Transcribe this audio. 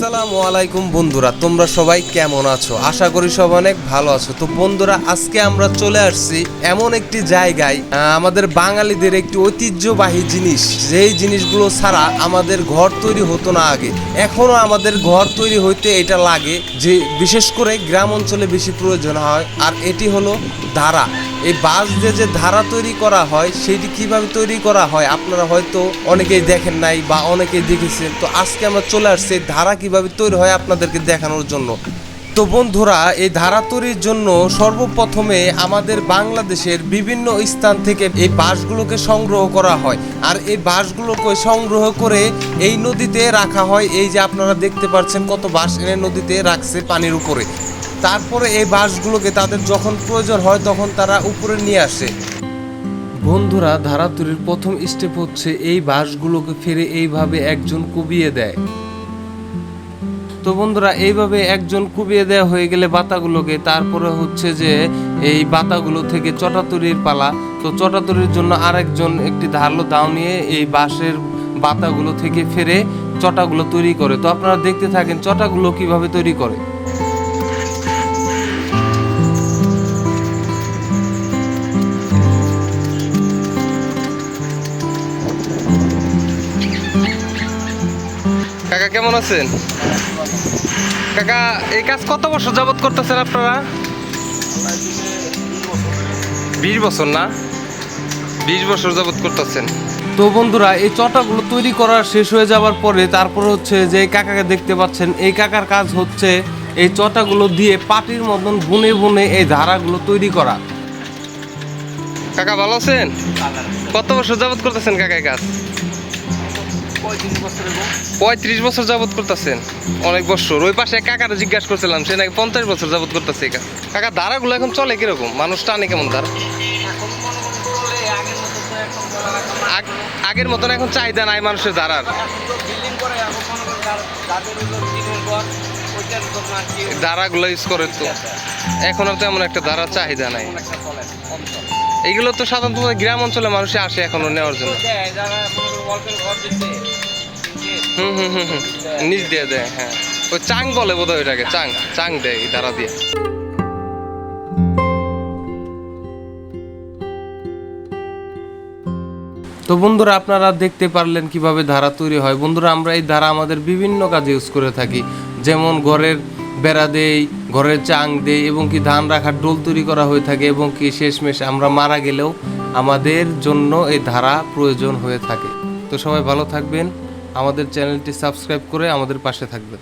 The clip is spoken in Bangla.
আসসালামু আলাইকুম বন্ধুরা, তোমরা সবাই কেমন আছো? আশা করি সব অনেক ভালো আছো। তো বন্ধুরা, আজকে আমরা চলে আসছি এমন একটি জায়গায় আমাদের বাঙালিদের একটি ঐতিহ্যবাহী জিনিস। যেই জিনিসগুলো ছাড়া আমাদের ঘর তৈরি হতো না আগে, এখনও আমাদের ঘর তৈরি হইতে এটা লাগে যে বিশেষ করে গ্রাম অঞ্চলে বেশি প্রয়োজন হয়, আর এটি হলো ধারা। এই বাঁশ দিয়ে যে ধারা তৈরি করা হয়, সেটি কীভাবে তৈরি করা হয়, আপনারা হয়তো অনেকেই দেখেন নাই বা অনেকেই দেখেছেন। তো আজকে আমরা চলে আসছি ধারা কীভাবে তৈরি হয় আপনাদেরকে দেখানোর জন্য। তো বন্ধুরা, এই ধারা তৈরির জন্য সর্বপ্রথমে আমাদের বাংলাদেশের বিভিন্ন স্থান থেকে এই বাঁশগুলোকে সংগ্রহ করা হয়। আর এই বাঁশগুলোকে সংগ্রহ করে এই নদীতে রাখা হয়। এই যে আপনারা দেখতে পাচ্ছেন কত বাঁশ এনে নদীতে রাখছে পানির উপরে। তারপরে এই বাঁশগুলোকে তাদের যখন প্রয়োজন হয় তখন তারা উপরে নিয়ে আসে। বন্ধুরা, ধারা তৈরির প্রথম স্টেপ হচ্ছে এই বাঁশগুলোকে ফেরে এইভাবে একজন কুবিয়ে দেয়। তো বন্ধুরা, এইভাবে একজন কুবিয়ে দেওয়া হয়ে গেলে বাতাগুলোকে, তারপরে হচ্ছে যে এই বাতাগুলো থেকে চটাতুরির পালা। তো চটাতুরির জন্য আরেকজন একটি ধারালো দাও নিয়ে এই বাঁশের বাতাগুলো থেকে ফেরে চটাগুলো তৈরি করে। তো আপনারা দেখতে থাকেন চটাগুলো কীভাবে তৈরি করে। কাকা কেমন আছেন? কাকা এই কাজ কত বছর যাবত করতেছেন আপনারা? বিশ বছর না? বিশ বছর যাবত করতেছেন। তো বন্ধুরা এই চটাগুলো তৈরি করা শেষ হয়ে যাওয়ার পরে তারপর হচ্ছে যে কাকাকে দেখতে পাচ্ছেন এই কাকার কাজ হচ্ছে এই চটাগুলো দিয়ে পাটির মতন বুনে বুনে এই ধারাগুলো তৈরি করা। কাকা ভালো আছেন? কত বছর যাবত করতেছেন কাকা কাজ? পঁয়ত্রিশ বছর যাবত করতেছেন? অনেক বছর। ওই পাশে কাকারে জিজ্ঞাসা করছিলাম, সে নাকি পঞ্চাশ বছর যাবত করতেছে কাকা, ধারাগুলো এখন চলে কীরকম? মানুষ টানে কেমন ধারা? আগ- আগের মতন এখন চাহিদা নাই মানুষের ধারার। ধারাগুলো ইউজ করে তো। এখন আর তেমন একটা ধারার চাহিদা নাই। এগুলো তো সাধারণত গ্রাম অঞ্চলে মানুষে আসে এখনও নেওয়ার জন্য। হুম হুম হুম হুম। নিচ দিয়ে দেয় হ্যাঁ। ওই চাং বলে বোধ হয় ওইটাকে চাং চাং দেয় ধারা দিয়ে। তো বন্ধুরা আপনারা দেখতে পারলেন কীভাবে ধারা তৈরি হয়। বন্ধুরা আমরা এই ধারা আমাদের বিভিন্ন কাজে ইউজ করে থাকি। যেমন ঘরের বেড়া দেই ঘরের চাং দেই এবং কি ধান রাখার ডোল তৈরি করা হয়ে থাকে এবং কি শেষমেশ আমরা মারা গেলেও আমাদের জন্য এই ধারা প্রয়োজন হয়ে থাকে। তো সবাই ভালো থাকবেন। আমাদের চ্যানেলটি সাবস্ক্রাইব করে আমাদের পাশে থাকবেন।